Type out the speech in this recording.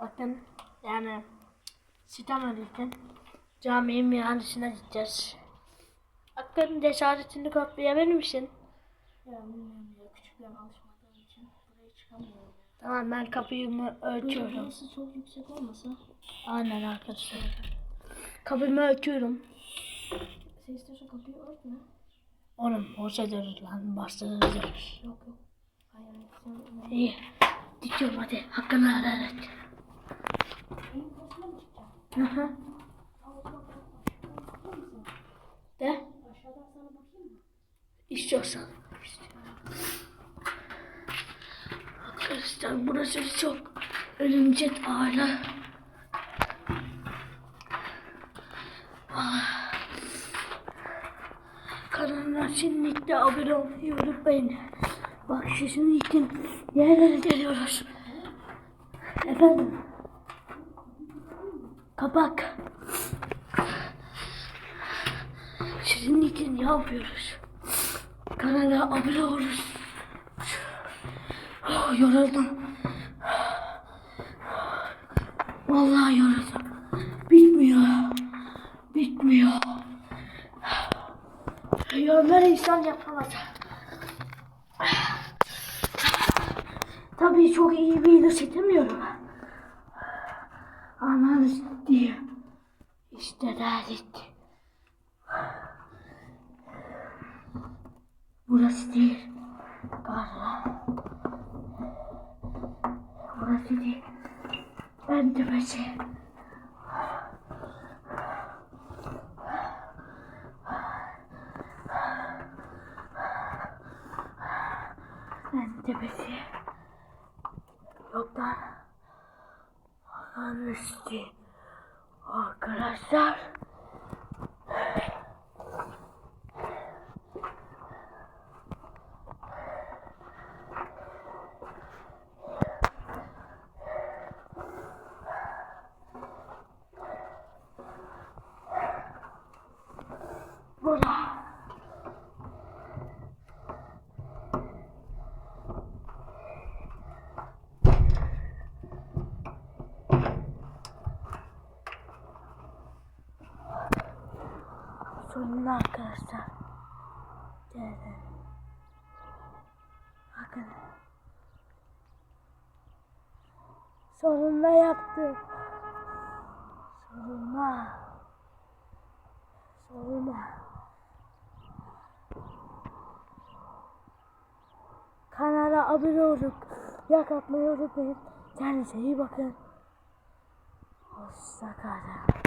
Bakın yani sitem ödeyken caminin mihanesine gideceğiz. Bakın cesaretini kopyalayabilir misin? Ya bilmiyorum ya küçükten alışmadığım için buraya çıkamıyorum. Tamam ben kapıyı Böyle örtüyorum. burası çok yüksek olmasa Aynen arkadaşlar. Kapımı örtüyorum. sen istiyorsan kapıyı örtme. Oğlum boşa dönür lan bastırırız. Yok yok. Hayır sen İyi. Dikiyorum hadi. Hakkını helal et. Mısın? De. İstiyorsan. Arkadaşlar burası çok örümcek ağla. Ah. Kanalına kesinlikle abone olmayı unutmayın. Bak sizin için yerlere geliyoruz. Efendim. Kapak. Sizin için ne yapıyoruz? Kanala abone oluruz. Oh, yoruldum. Vallahi yoruldum. Bitmiyor. Bitmiyor. Yorumları insan yapamaz. Tabii çok iyi bir video çekemiyorum. Ananız diye. İşte derdik. Burası değil. Galiba. Burası değil. Ben tepesi. Ben tepesi. Yok üstü. Arkadaşlar. Sonunda arkadaşlar. Geldi. Bakın. Sonunda yaptım. Sonunda. Sonunda. Kanala abone olup like atmayı unutmayın. Kendinize iyi bakın. Hoşça kalın.